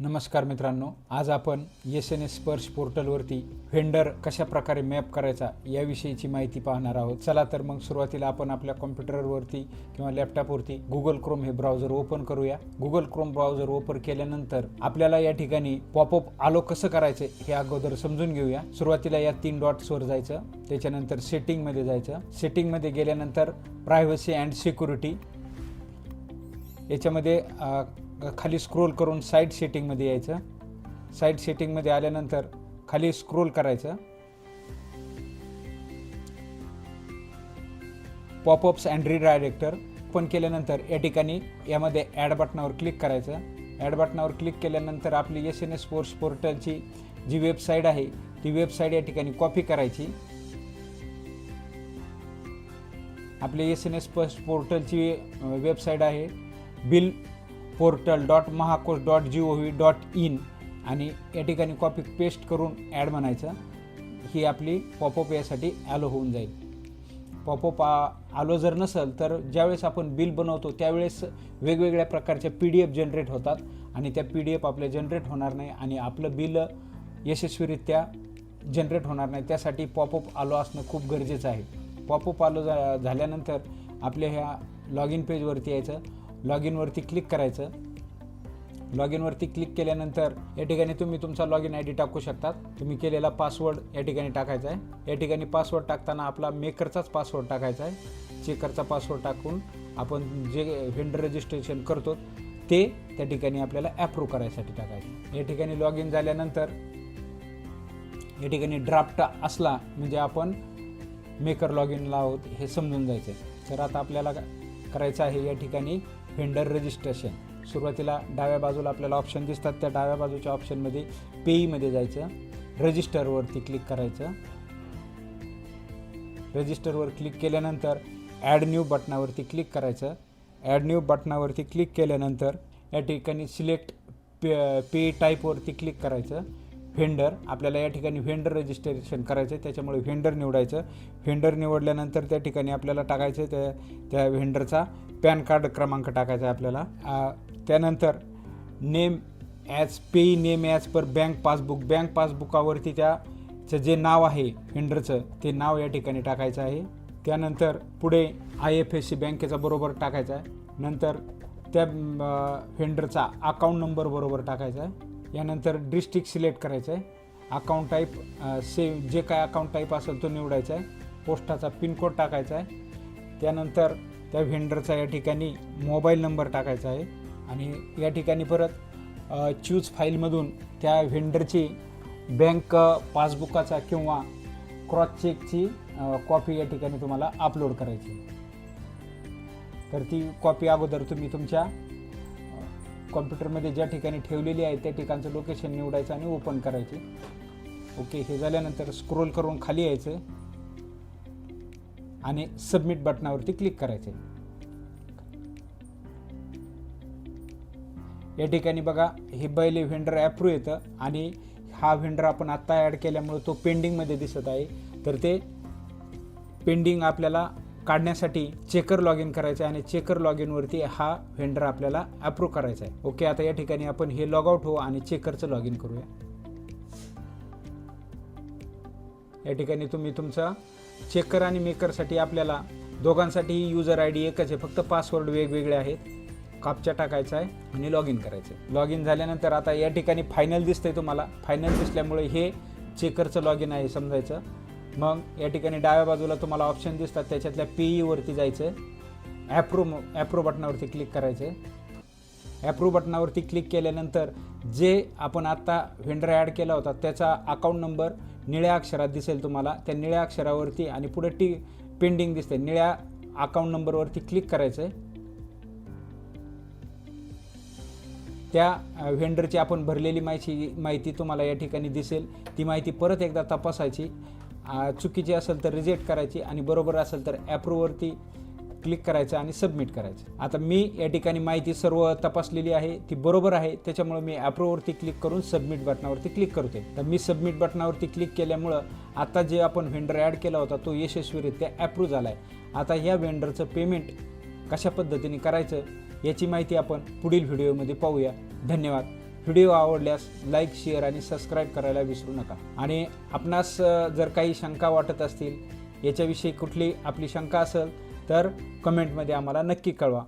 नमस्कार मित्रांनो आज आपण एस एन एस स्पर्श पोर्टलवरती व्हेंडर कशा प्रकारे मॅप करायचा याविषयीची माहिती पाहणार आहोत. चला तर मग सुरुवातीला आपण आपल्या कॉम्प्युटरवरती किंवा लॅपटॉपवरती गुगल क्रोम हे ब्राउझर ओपन करूया. गुगल क्रोम ब्राउझर ओपन केल्यानंतर आपल्याला या ठिकाणी पॉपअप आलो कसं करायचं हे अगोदर समजून घेऊया. सुरुवातीला या तीन डॉट्सवर जायचं त्याच्यानंतर सेटिंगमध्ये जायचं. सेटिंगमध्ये गेल्यानंतर प्रायव्हसी अँड सिक्युरिटी याच्यामध्ये खाली स्क्रोल करून साईड सेटिंगमध्ये यायचं. साईड सेटिंगमध्ये आल्यानंतर खाली स्क्रोल करायचं. पॉपअप्स अँड रिडायरेक्टर ओपन केल्यानंतर या ठिकाणी यामध्ये ॲड बटनावर क्लिक करायचं. ॲड बटनावर क्लिक केल्यानंतर आपली एस एन एस स्पोर्ट्स पोर्टलची जी वेबसाईट आहे ती वेबसाईट या ठिकाणी कॉपी करायची. आपली एस एन एस पोर्टलची वेबसाईट आहे. Bill portal dot Mahakosh dot G O V dot in आणि या ठिकाणी कॉपी पेस्ट करून ॲड म्हणायचं ही आपली पॉपअप यासाठी ॲलो होऊन जाईल. पॉपअप आलो जर नसेल तर ज्यावेळेस आपण बिल बनवतो त्यावेळेस वेगवेगळ्या प्रकारच्या पी डी एफ जनरेट होतात आणि त्या पी डी एफ आपल्या जनरेट होणार नाही आणि आपलं बिल यशस्वीरित्या जनरेट होणार नाही. त्यासाठी पॉपअप आलो असणं खूप गरजेचं आहे. पॉपअप आलो झा झाल्यानंतर आपल्या ह्या लॉग इन पेजवरती यायचं. लॉग इनवरती क्लिक करायचं. लॉग इनवरती क्लिक केल्यानंतर या ठिकाणी तुम्ही तुमचा लॉग इन आय डी टाकू शकतात. तुम्ही केलेला पासवर्ड या ठिकाणी टाकायचा आहे. या ठिकाणी पासवर्ड टाकताना आपला मेकरचाच पासवर्ड टाकायचा आहे. चेकरचा पासवर्ड टाकून आपण जे व्हेंडर रजिस्ट्रेशन करतो ते त्या ठिकाणी आपल्याला ॲप्रूव्ह करायसाठी टाकायचं. या ठिकाणी लॉग इन झाल्यानंतर या ठिकाणी ड्राफ्ट असला म्हणजे आपण मेकर लॉग इनला आहोत हे समजून जायचं आहे तर आता आपल्याला करायचं आहे या ठिकाणी व्हेंडर रजिस्ट्रेशन सुरुवातीला डाव्या बाजूला आपल्याला ऑप्शन दिसतात. त्या डाव्या बाजूच्या ऑप्शनमध्ये पेईमध्ये जायचं. रजिस्टरवरती क्लिक करायचं. रजिस्टरवर क्लिक केल्यानंतर ॲड न्यू बटनावरती क्लिक करायचं. ॲड न्यू बटनावरती क्लिक केल्यानंतर या ठिकाणी सिलेक्ट पे पे टाईपवरती क्लिक करायचं. व्हेंडर आपल्याला या ठिकाणी व्हेंडर रजिस्ट्रेशन करायचं आहे त्याच्यामुळे व्हेंडर निवडायचं. व्हेंडर निवडल्यानंतर त्या ठिकाणी आपल्याला टाकायचं आहे त्या त्या व्हेंडरचा पॅन कार्ड क्रमांक टाकायचा आहे आपल्याला. त्यानंतर name as payee name as per bank passbook. Bank पासबुकावरती त्याचं जे नाव आहे फिंडरचं ते नाव या ठिकाणी टाकायचं आहे. त्यानंतर पुढे आय एफ एस सी बँकेचा बरोबर टाकायचा आहे. नंतर त्या फेंडरचा अकाउंट नंबर बरोबर टाकायचा आहे. यानंतर डिस्ट्रिक्ट सिलेक्ट करायचं आहे. अकाउंट टाईप सेव जे काय अकाउंट टाईप असेल तो निवडायचा आहे. पोस्टाचा पिनकोड टाकायचा आहे. त्यानंतर त्या व्हेंडरचा या ठिकाणी मोबाईल नंबर टाकायचा आहे. आणि या ठिकाणी परत चूज फाईलमधून त्या व्हेंडरची बँक पासबुकाचा किंवा क्रॉस चेकची कॉपी या ठिकाणी तुम्हाला अपलोड करायची तर ती कॉपी अगोदर तुम्ही तुमच्या कॉम्प्युटरमध्ये ज्या ठिकाणी ठेवलेली आहे त्या ठिकाणचं लोकेशन निवडायचं आणि ओपन करायची. ओके हे झाल्यानंतर स्क्रोल करून खाली यायचं. आणि सबमिट बटनावरती क्लिक करायचं. या ठिकाणी बघा हे बैले व्हेंडर ॲप्रूव्ह येतं आणि हा व्हेंडर आपण आत्ता ॲड केल्यामुळे तो पेंडिंगमध्ये दिसत आहे. तर ते पेंडिंग आपल्याला काढण्यासाठी चेकर लॉग इन करायचं आहे आणि चेकर लॉग इनवरती हा व्हेंडर आपल्याला अप्रूव्ह करायचा आहे. ओके आता या ठिकाणी आपण हे लॉग आउट हो आणि चेकरचं लॉग इन करूया. या ठिकाणी तुम्ही तुमचा चेकर आणि मेकरसाठी आपल्याला दोघांसाठी युजर आय डी एकच आहे. फक्त पासवर्ड वेगवेगळे आहेत. कापच्या टाकायचा आहे आणि लॉग इन करायचं आहे. लॉग इन झाल्यानंतर आता या ठिकाणी फायनल दिसतंय तुम्हाला. फायनल दिसल्यामुळे हे चेकरचं लॉग इन आहे समजायचं. मग या ठिकाणी डाव्या बाजूला तुम्हाला ऑप्शन दिसतात. त्याच्यातल्या पीईवरती जायचं आहे ॲप्रूव ॲप्रूव बटनावरती क्लिक करायचं आहे ॲप्रूव बटनावरती क्लिक केल्यानंतर जे आपण आत्ता व्हेंडर ॲड केला होता त्याचा अकाउंट नंबर निळ्या अक्षरात दिसेल तुम्हाला. त्या निळ्या अक्षरावरती आणि पुढे टी पेंडिंग दिसते. निळ्या अकाउंट नंबरवरती क्लिक करायचं आहे त्या व्हेंडरची आपण भरलेली माहिती माहिती तुम्हाला या ठिकाणी दिसेल. ती माहिती परत एकदा तपासायची. चुकीची असेल तर रिजेक्ट करायची आणि बरोबर असेल तर ॲप्रूवरती क्लिक करायचं आणि सबमिट करायचं. आता मी या ठिकाणी माहिती सर्व तपासलेली आहे ती बरोबर आहे त्याच्यामुळे मी ॲप्रूवरती क्लिक करून सबमिट बटनावरती क्लिक करते तर मी सबमिट बटनावरती क्लिक केल्यामुळं आता जे आपण व्हेंडर ॲड केला होता तो यशस्वीरित्या ॲप्रूव्ह झाला आहे आता ह्या व्हेंडरचं पेमेंट कशा पद्धतीने करायचं याची माहिती आपण पुढील व्हिडिओमध्ये पाहूया. धन्यवाद. व्हिडिओ आवडल्यास लाईक शेअर आणि सबस्क्राईब करायला विसरू नका. आणि आपणास जर काही शंका वाटत असतील याच्याविषयी कुठली आपली शंका असेल तर कमेंटमध्ये आम्हाला नक्की कळवा.